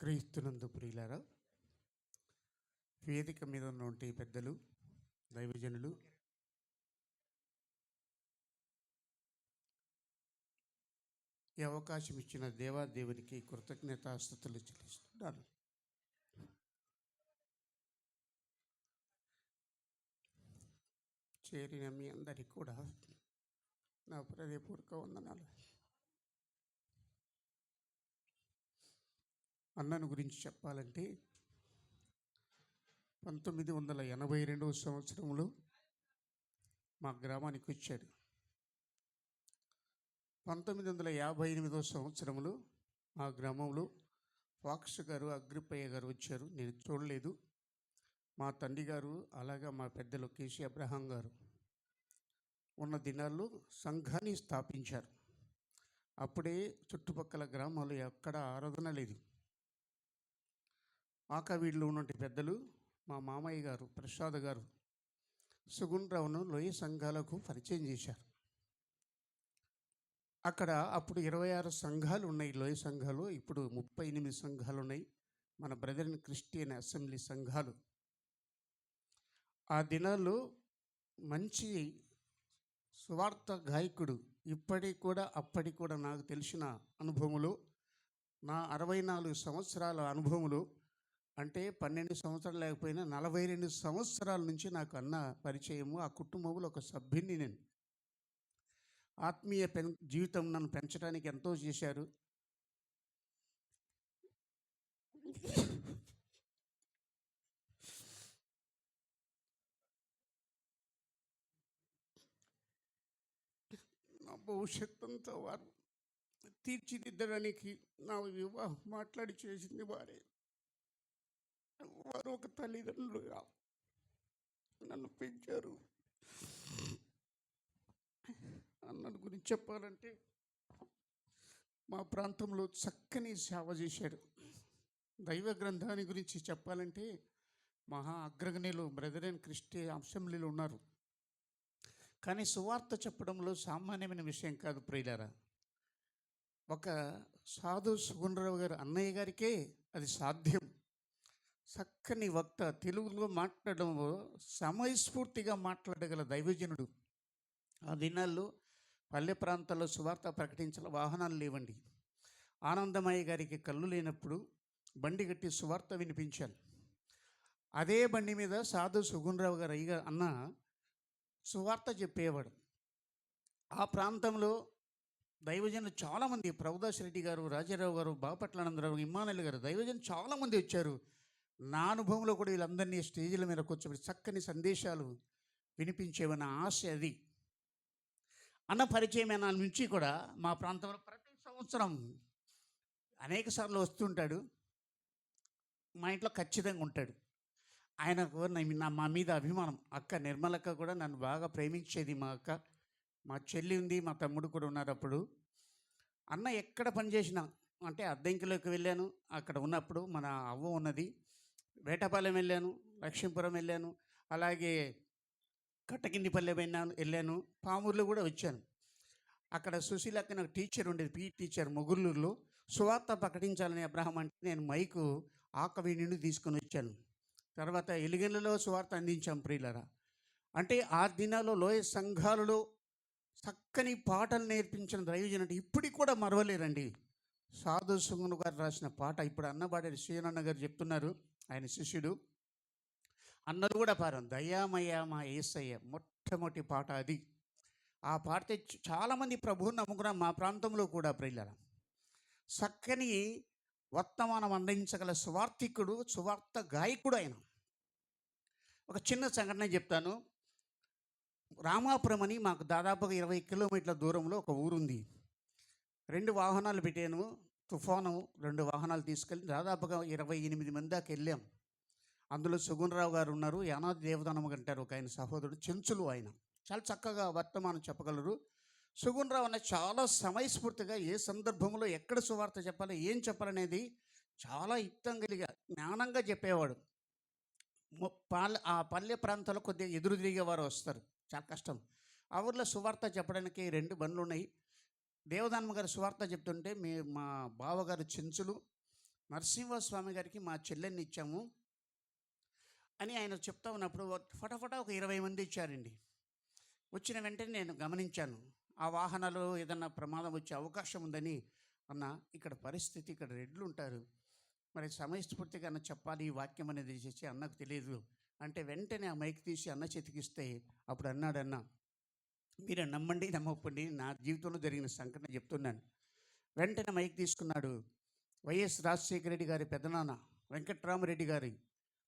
క్రీస్తునందు ప్రియులారా వేదిక మీద ఉన్నటువంటి పెద్దలు దైవజనులు ఈ అవకాశం ఇచ్చిన దేవాదేవునికి కృతజ్ఞతాస్థుతులు చెల్లిస్తున్నాను. చేరిన మీ అందరికీ కూడా నా హృదయపూర్వక వందనాలు. అన్నను గురించి చెప్పాలంటే పంతొమ్మిది వందల ఎనభై రెండవ సంవత్సరంలో మా గ్రామానికి వచ్చాడు. పంతొమ్మిది వందల యాభై ఎనిమిదవ సంవత్సరంలో మా గ్రామంలో ఫాక్స్ గారు అగ్రిపయ్య గారు వచ్చారు. నేను చూడలేదు. మా తండ్రి గారు అలాగా మా పెద్దలు కేసీ అబ్రహాం గారు ఉన్న దినాల్లో సంఘాన్ని స్థాపించారు. అప్పుడే చుట్టుపక్కల గ్రామాలు ఎక్కడ ఆరాధన లేదు. ఆకవీడిలో ఉన్నటువంటి పెద్దలు మా మామయ్య గారు ప్రసాద్ గారు సుగుణరావును లోయ సంఘాలకు పరిచయం చేశారు. అక్కడ అప్పుడు ఇరవై ఆరు సంఘాలు ఉన్నాయి. లోయ సంఘాలు ఇప్పుడు ముప్పై ఎనిమిది సంఘాలు ఉన్నాయి. మన బ్రదర్ అండ్ క్రిస్టియన్ అసెంబ్లీ సంఘాలు. ఆ దినాల్లో మంచి సువార్త గాయకుడు ఇప్పటికి కూడా అప్పటికి కూడా నాకు తెలిసిన అనుభవములు నా అరవై నాలుగు సంవత్సరాల అనుభవములు అంటే పన్నెండు సంవత్సరాలు లేకపోయినా నలభై రెండు సంవత్సరాల నుంచి నాకు అన్న పరిచయము ఆ కుటుంబంలో ఒక సభ్యుని నేను. ఆత్మీయ పెన్ జీవితం నన్ను పెంచడానికి ఎంతో చేశారు. నా భవిష్యత్తుతో వారు తీర్చిదిద్దడానికి నా వివాహం మాట్లాడి చేసింది వారే. వారు ఒక తల్లిదండ్రులుగా నన్ను పెంచారు. అన్నది గురించి చెప్పాలంటే మా ప్రాంతంలో చక్కని సేవ చేశారు దైవ గ్రంథాన్ని గురించి చెప్పాలంటే మహా అగ్రగణ్యులు బ్రదర్ అండ్ క్రిస్టి అసెంబ్లీలో ఉన్నారు. కానీ సువార్త చెప్పడంలో సామాన్యమైన విషయం కాదు ప్రియులారా. ఒక సాధు సుగుణరావు గారు అన్నయ్య గారికే అది సాధ్యం. చక్కని వక్త తెలుగులో మాట్లాడడంలో సమయస్ఫూర్తిగా మాట్లాడగల దైవజనుడు. ఆ దినాల్లో పల్లె ప్రాంతాల్లో సువార్త ప్రకటించాల వాహనాలు లేవండి. ఆనందమయ్య గారికి కళ్ళు లేనప్పుడు బండి కట్టి సువార్త వినిపించాలి. అదే బండి మీద సాధు సుగుణరావు గారు అయ్య అన్న సువార్త చెప్పేవాడు. ఆ ప్రాంతంలో దైవజనులు చాలామంది ప్రభుదాస్ రెడ్డి గారు రాజారావు గారు బాపట్లానందరావు ఇమ్మానుల్ గారు దైవజనులు చాలామంది వచ్చారు. నా అనుభవంలో కూడా వీళ్ళందరినీ స్టేజ్ల మీద కూర్చోబెట్టి చక్కని సందేశాలు వినిపించేవన్న ఆశ అది. అన్న పరిచయమైన నుంచి కూడా మా ప్రాంతంలో ప్రతి సంవత్సరం అనేక సార్లు వస్తుంటాడు మా ఇంట్లో ఖచ్చితంగా ఉంటాడు. ఆయనకు నా- నా మా మీద అభిమానం. అక్క నిర్మలక్క కూడా నన్ను బాగా ప్రేమించేది మా అక్క. మా చెల్లి ఉంది మా తమ్ముడు కూడా ఉన్నారు అప్పుడు. అన్న ఎక్కడ పనిచేసినా అంటే అద్దెంకిలోకి వెళ్ళాను. అక్కడ ఉన్నప్పుడు మన అవ్వ ఉన్నది. వేటపాలెం వెళ్ళాను లక్ష్మీపురం వెళ్ళాను అలాగే కట్టకిందిపల్లె వెళ్ళాను వెళ్ళాను పామూరులో కూడా వచ్చాను. అక్కడ సుశీలక్క నాకు టీచర్ ఉండేది పీ టీచర్ మొగుళ్ళూరులో. సువార్త ప్రకటించాలని అబ్రహం అంటే నేను మైకు ఆకవి నుండి తీసుకొని వచ్చాను. తర్వాత ఎలిగెన్లలో సువార్త అందించాం ప్రియులరా. అంటే ఆ దినాల్లో లోయ సంఘాలలో చక్కని పాటలు నేర్పించిన దైవజన్ అంటే ఇప్పటికి కూడా మరవలేరండి. సాధు సుగుణు గారు రాసిన పాట ఇప్పుడు అన్నబాడే శ్రీనన్న గారు చెప్తున్నారు. ఆయన శిష్యుడు అన్నది కూడా పారం దయామయామ మా ఏసయ్య మొట్టమొదటి పాట అది. ఆ పాట చాలామంది ప్రభువుని నమ్ముకున్నాం మా ప్రాంతంలో కూడా ప్రియులరా చక్కని వర్తమానం అందించగల సువార్థికుడు సువార్త గాయకుడు ఆయన. ఒక చిన్న సంఘటన చెప్తాను. రామాపురం అని మాకు దాదాపుగా ఇరవై కిలోమీటర్ల దూరంలో ఒక ఊరుంది. రెండు వాహనాలు పెట్టాను. తుఫాను రెండు వాహనాలు తీసుకెళ్ళి దాదాపుగా ఇరవై ఎనిమిది మంది దాకా వెళ్ళాం. అందులో సుగుణరావు గారు ఉన్నారు యానాది దేవదానమ్మ అంటారు ఒక ఆయన సహోదరుడు చెంచులు ఆయన. చాలా చక్కగా వర్తమానం చెప్పగలరు. సుగుణరావు అనే చాలా సమయస్ఫూర్తిగా ఏ సందర్భంలో ఎక్కడ సువార్త చెప్పాలి ఏం చెప్పాలనేది చాలా యుక్తం కలిగా జ్ఞానంగా చెప్పేవాడు. మొ- ఆ పల్లె ప్రాంతాల్లో కొద్దిగా ఎదురు తిరిగేవారు వస్తారు. చాలా కష్టం. ఆ ఊర్లో సువార్త చెప్పడానికి రెండు బండ్లు ఉన్నాయి. దేవదానమ్మ గారు సువార్త చెప్తుంటే మీ మా బావగారు చెంచులు నరసింహస్వామి గారికి మా చెల్లెల్ని ఇచ్చాము అని ఆయన చెప్తా ఉన్నప్పుడు ఫటాఫట ఒక ఇరవై మంది ఇచ్చారండి. వచ్చిన వెంటనే నేను గమనించాను. ఆ వాహనాలు ఏదన్నా ప్రమాదం వచ్చే అవకాశం ఉందని అన్న ఇక్కడ పరిస్థితి ఇక్కడ రెడ్లు ఉంటారు. మరి సమయస్ఫూర్తిగా అన్న చెప్పాలి ఈ వాక్యం అనేది చేసి అన్నకు తెలియదు అంటే వెంటనే ఆ మైక్ తీసి అన్న చేతికిస్తే అప్పుడు అన్నాడు అన్న మీరు నమ్మండి నమ్మకండి నా జీవితంలో జరిగిన సంఘటన చెప్తున్నాను. వెంటనే మైక్ తీసుకున్నాడు వైఎస్ రాజశేఖర రెడ్డి గారి పెద్దనాన్న వెంకట్రామరెడ్డి గారి.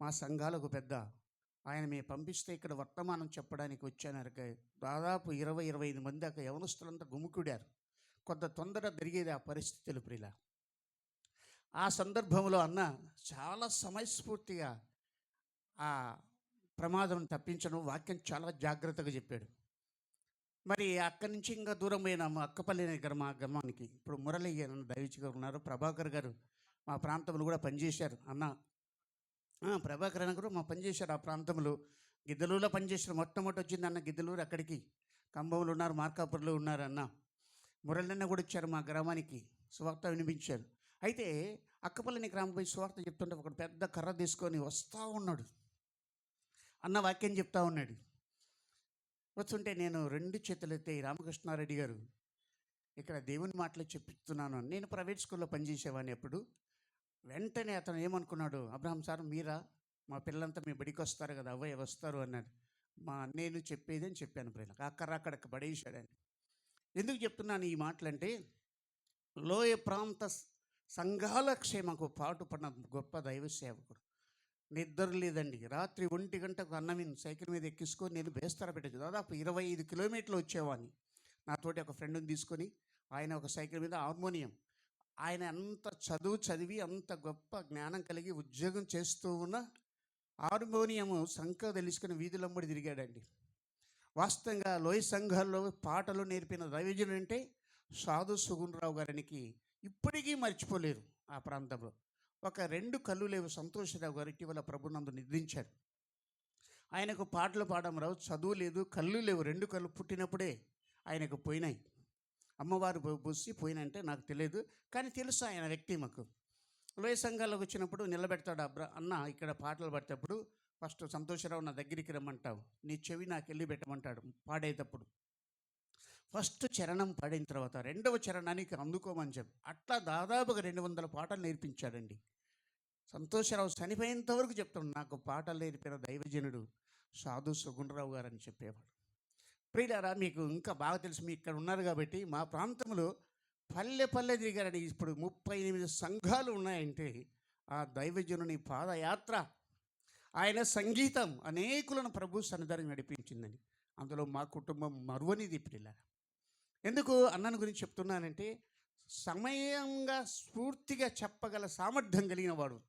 మా సంఘాలకు పెద్ద. ఆయన మేము పంపిస్తే ఇక్కడ వర్తమానం చెప్పడానికి వచ్చాను దాదాపు ఇరవై ఇరవై ఐదు మంది దాకా యవనస్తులంతా గుమికుడారు. కొంత తొందర జరిగేది ఆ పరిస్థితులు ప్రిలా ఆ సందర్భంలో అన్న చాలా సమయస్ఫూర్తిగా ఆ ప్రమాదం తప్పించడం వాక్యం చాలా జాగ్రత్తగా చెప్పాడు. మరి అక్కడి నుంచి ఇంకా దూరం పోయినాము అక్కపల్లి దగ్గర మా గ్రామానికి. ఇప్పుడు మురళి గారు దయచి గారు ఉన్నారు. ప్రభాకర్ గారు మా ప్రాంతంలో కూడా పనిచేశారు. అన్న ప్రభాకర్ అన్న కూడా మా పనిచేశారు ఆ ప్రాంతంలో. గిద్దలూరులో పనిచేశారు. మొట్టమొదటి వచ్చింది అన్న గిద్దలూరు అక్కడికి. కంభంలో ఉన్నారు మార్కాపురంలో ఉన్నారు అన్న. మురళన్న కూడా వచ్చారు మా గ్రామానికి. సువార్త వినిపించారు. అయితే అక్కపల్లిని గ్రామం పోయి సువార్త చెప్తుంటే ఒక పెద్ద కర్ర తీసుకొని వస్తూ ఉన్నాడు. అన్న వాక్యం చెప్తా ఉన్నాడు. వస్తుంటే నేను రెండు చేతులైతే రామకృష్ణారెడ్డి గారు ఇక్కడ దేవుని మాటలు చెప్తున్నాను నేను ప్రైవేట్ స్కూల్లో పనిచేసేవాడిని ఎప్పుడు. వెంటనే అతను ఏమనుకున్నాడు అబ్రహం సార్ మీరా? మా పిల్లలంతా మీ బడికి వస్తారు కదా అవ్వయ్య వస్తారు అన్నాడు. మా నేను చెప్పేది అని చెప్పాను పిల్లలకు అక్కడ అక్కడికి పడేసాడని ఎందుకు చెప్తున్నాను ఈ మాటలంటే లోయ ప్రాంత సంఘాల క్షేమకు పాటుపడిన గొప్ప దైవ సేవకుడు. నిద్ర లేదండి. రాత్రి ఒంటి గంటకు అన్నమిన్ సైకిల్ మీద ఎక్కించుకొని నేను బేస్తర పెట్టచ్చు. దాదాపు ఇరవై ఐదు కిలోమీటర్లు వచ్చేవాడిని. నాతోటి ఒక ఫ్రెండ్ని తీసుకొని ఆయన ఒక సైకిల్ మీద హార్మోనియం. ఆయన అంత చదువు చదివి అంత గొప్ప జ్ఞానం కలిగి ఉద్యోగం చేస్తూ ఉన్న హార్మోనియము సంఖ తెలుసుకుని వీధులంబడి తిరిగాడండి. వాస్తవంగా లోయ సంఘాల్లో పాటలు నేర్పిన దైవజనుడు అంటే సాధు సుగుణరావు గారికి ఇప్పటికీ మర్చిపోలేరు ఆ ప్రాంతంలో. ఒక రెండు కళ్ళు లేవు. సంతోషరావు గారు ఇటీవల ప్రభునందు నిద్రించారు. ఆయనకు పాటలు పాడడం రావు. చదువు లేదు కళ్ళు లేవు. రెండు కళ్ళు పుట్టినప్పుడే ఆయనకు పోయినాయి. అమ్మవారు పూసి బొస్సి పోయినంటే నాకు తెలియదు కానీ తెలుసు ఆయన వ్యక్తి మాకు. లోయ సంఘాలకు వచ్చినప్పుడు నిలబెడతాడు అబ్ర అన్న ఇక్కడ పాటలు పడేటప్పుడు ఫస్ట్ సంతోషరావు నా దగ్గరికి రమ్మంటావు. నీ చెవి నాకు వెళ్ళి పెట్టమంటాడు. పాడేటప్పుడు. ఫస్ట్ చరణం పాడిన తర్వాత రెండవ చరణానికి అందుకోమని చెప్పి అట్లా దాదాపుగా రెండు వందల పాటలు నేర్పించాడండి. సంతోషరావు చనిపోయేంత వరకు చెప్తాడు నాకు పాటలు నేర్పిన దైవజనుడు సాధు సుగుణరావు గారు అని చెప్పేవాడు. ప్రియులారా మీకు ఇంకా బాగా తెలుసు మీ ఇక్కడ ఉన్నారు కాబట్టి మా ప్రాంతంలో పల్లె పల్లె తిరిగారని ఇప్పుడు ముప్పై ఎనిమిది సంఘాలు ఉన్నాయంటే ఆ దైవజనుని పాదయాత్ర ఆయన సంగీతం అనేకులను ప్రభు సన్నిధానం నడిపించిందని అందులో మా కుటుంబం మరువనిది ప్రియులారా. ఎందుకు అన్నను గురించి చెప్తున్నానంటే సమయంగా స్ఫూర్తిగా చెప్పగల సామర్థ్యం కలిగిన వాడు.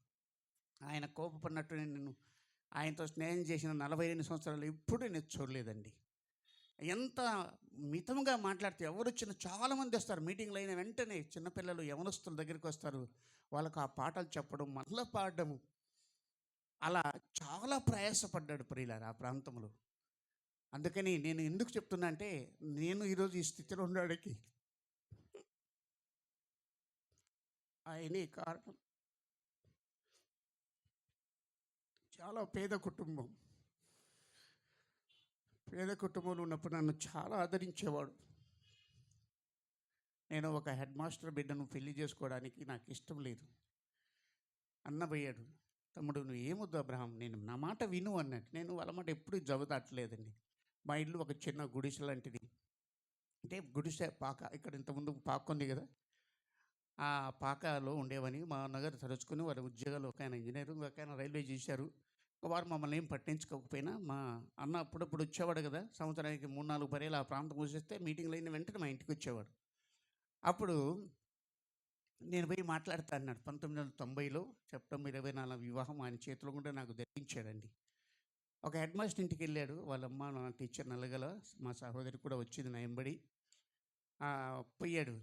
ఆయన కోపపడినట్టు నేను ఆయనతో స్నేహం చేసిన నలభై ఎనిమిది సంవత్సరాలు ఎప్పుడూ నేను చూడలేదండి. ఎంత మితంగా మాట్లాడితే ఎవరు వచ్చినా చాలామంది వస్తారు. మీటింగ్లు అయిన వెంటనే చిన్నపిల్లలు యవనస్తుల దగ్గరికి వస్తారు. వాళ్ళకు ఆ పాటలు చెప్పడం మళ్ళీ పాడడం అలా చాలా ప్రయాసపడ్డాడు ప్రియులారు ఆ ప్రాంతంలో. అందుకని నేను ఎందుకు చెప్తున్నా అంటే నేను ఈరోజు ఈ స్థితిలో ఉండడానికి ఆయనే కారణం. చాలా పేద కుటుంబం. పేద కుటుంబంలో ఉన్నప్పుడు నన్ను చాలా ఆదరించేవాడు. నేను ఒక హెడ్ మాస్టర్ బిడ్డను పెళ్ళి చేసుకోవడానికి నాకు ఇష్టం లేదు. అన్న తమ్ముడు నువ్వు ఏమొద్దు అబ్రహం నేను నా మాట విను అన్నట్టు. నేను వాళ్ళ మాట ఎప్పుడు జవదాటలేదండి మా ఇల్లు ఒక చిన్న గుడిసె లాంటిది. అంటే గుడిసె పాక ఇక్కడ ఇంతకుముందు పాక ఉంది కదా. ఆ పాకలో ఉండేవని మా అన్నగారు తలుచుకుని వారి ఉద్యోగాలు ఒక ఆయన ఇంజనీర్ ఒక ఆయన రైల్వే చేశారు. వారు మమ్మల్ని ఏం పట్టించుకోకపోయినా మా అన్న అప్పుడప్పుడు వచ్చేవాడు కదా. సంవత్సరానికి మూడు నాలుగు పర్యాలు ఆ ప్రాంతం వచ్చేస్తే మీటింగ్లు అయిన వెంటనే మా ఇంటికి వచ్చేవాడు. అప్పుడు నేను పోయి మాట్లాడతా అన్నాడు. పంతొమ్మిది వందల తొంభైలో సెప్టెంబర్ ఇరవై నాలుగు వివాహం ఆయన చేతిలో కూడా నాకు ధరించాడండి ఒక హెడ్ మాస్టర్ ఇంటికి వెళ్ళాడు. వాళ్ళ అమ్మ నా టీచర్ నల్లగల మా సహోదరి కూడా వచ్చింది నా ఎంబడి పోయాడు.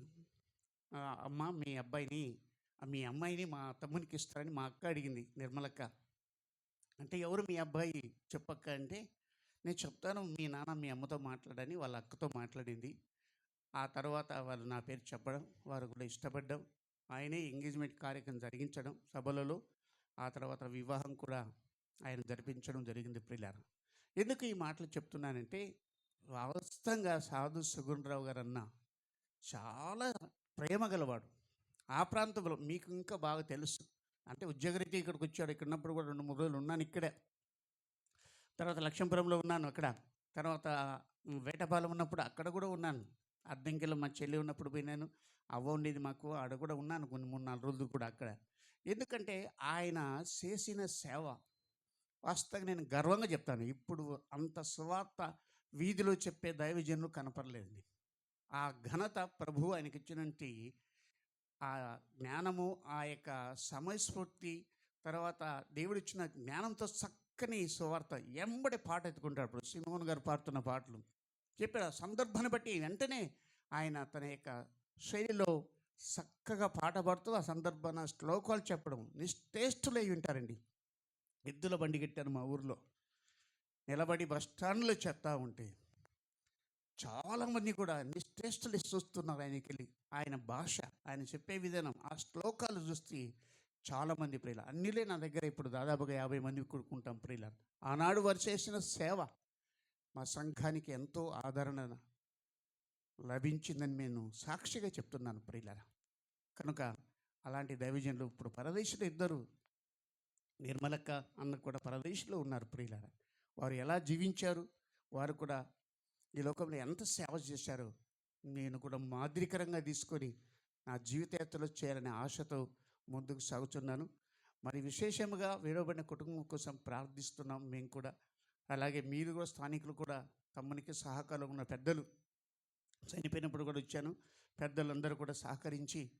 అమ్మ మీ అబ్బాయిని మీ అమ్మాయిని మా తమ్మునికి ఇస్తారని మా అక్క అడిగింది నిర్మలక్క. అంటే ఎవరు మీ అబ్బాయి? చెప్పక్క అంటే నేను చెప్తాను మీ నాన్న మీ అమ్మతో మాట్లాడని వాళ్ళ అక్కతో మాట్లాడింది. ఆ తర్వాత వాళ్ళు నా పేరు చెప్పడం వారు కూడా ఇష్టపడ్డం ఆయనే ఎంగేజ్మెంట్ కార్యక్రమం జరిగించడం సభలలో ఆ తర్వాత వివాహం కూడా ఆయన జరిపించడం జరిగింది ప్రియులారా. ఎందుకు ఈ మాటలు చెప్తున్నానంటే వాస్తవంగా సాధు సుగుణరావు గారు అన్న చాలా ప్రేమ గలవాడు. ఆ ప్రాంతంలో మీకు ఇంకా బాగా తెలుసు. అంటే ఉద్యోగరీతి ఇక్కడికి వచ్చాడు ఇక్కడ ఉన్నప్పుడు కూడా రెండు మూడు రోజులు ఉన్నాను ఇక్కడే. తర్వాత లక్ష్మీపురంలో ఉన్నాను అక్కడ. తర్వాత వేటపాలెం ఉన్నప్పుడు అక్కడ కూడా ఉన్నాను. అద్దెంకిలో మా చెల్లి ఉన్నప్పుడు పోయినాను. అవ్వ ఉండేది మాకు ఆడ కూడా ఉన్నాను. కొన్ని మూడు నాలుగు రోజులు కూడా అక్కడ. ఎందుకంటే ఆయన చేసిన సేవ వాస్తవంగా నేను గర్వంగా చెప్తాను. ఇప్పుడు అంత సువార్త వీధిలో చెప్పే దైవజనులు కనపడలేదండి. ఆ ఘనత ప్రభు ఆయనకి ఇచ్చినటువంటి ఆ జ్ఞానము ఆ యొక్క సమయస్ఫూర్తి తర్వాత దేవుడిచ్చిన జ్ఞానంతో చక్కని సువార్త ఎంబడి పాట ఎత్తుకుంటాడు ఇప్పుడు సింహోన్ గారు పాడుతున్న పాటలు. చెప్పాడు ఆ సందర్భాన్ని బట్టి వెంటనే ఆయన తన యొక్క శైలిలో చక్కగా పాట పాడుతూ ఆ సందర్భాన శ్లోకాలు చెప్పడం నిష్టేష్టులై ఉంటారండి. ఎద్దుల బండి కట్టాను మా ఊర్లో. నిలబడి బస్ స్టాండ్లో ఉంటే చాలామంది కూడా నిశ్చేష్టలు చూస్తున్నారు ఆయనకి వెళ్ళి ఆయన భాష ఆయన చెప్పే విధానం ఆ శ్లోకాలు చూస్తే చాలామంది ప్రియుల. అన్నిలే నా దగ్గర ఇప్పుడు దాదాపుగా యాభై మంది కూడుకుంటాం ప్రియుల. ఆనాడు వారు చేసిన సేవ మా సంఘానికి ఎంతో ఆదరణ లభించిందని నేను సాక్షిగా చెప్తున్నాను ప్రియుల కనుక అలాంటి దైవజనులు ఇప్పుడు పరదేశులు ఇద్దరు నిర్మలక్క అన్న కూడా పరదేశంలో ఉన్నారు ప్రియులారా. వారు ఎలా జీవించారు? వారు కూడా ఈ లోకంలో ఎంత సేవ చేశారో నేను కూడా మాదిరికరంగా తీసుకొని నా జీవితయాత్రలో చేయాలనే ఆశతో ముందుకు సాగుతున్నాను. మరి విశేషముగా వేడబడిన కుటుంబం కోసం ప్రార్థిస్తున్నాం మేము కూడా. అలాగే మీరు కూడా స్థానికులు కూడా తమ్మునికి సహకారం ఉన్న పెద్దలు చనిపోయినప్పుడు కూడా వచ్చాను. పెద్దలందరూ కూడా సహకరించి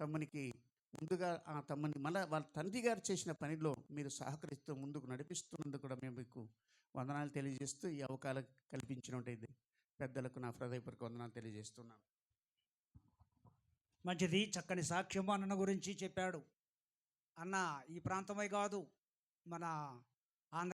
తమ్మునికి ముందుగా ఆ తమ్ముని మళ్ళీ వాళ్ళ తండ్రి గారు చేసిన పనిలో మీరు సహకరిస్తూ ముందుకు నడిపిస్తున్నందుకు కూడా మేము మీకు వందనాలు తెలియజేస్తూ ఈ అవకాశం కల్పించినట్టయితే పెద్దలకు నా హృదయపూర్వక వందనాలు తెలియజేస్తున్నాను. మంచిది చక్కని సాక్ష్యము అన్న గురించి చెప్పాడు. అన్న ఈ ప్రాంతమే కాదు మన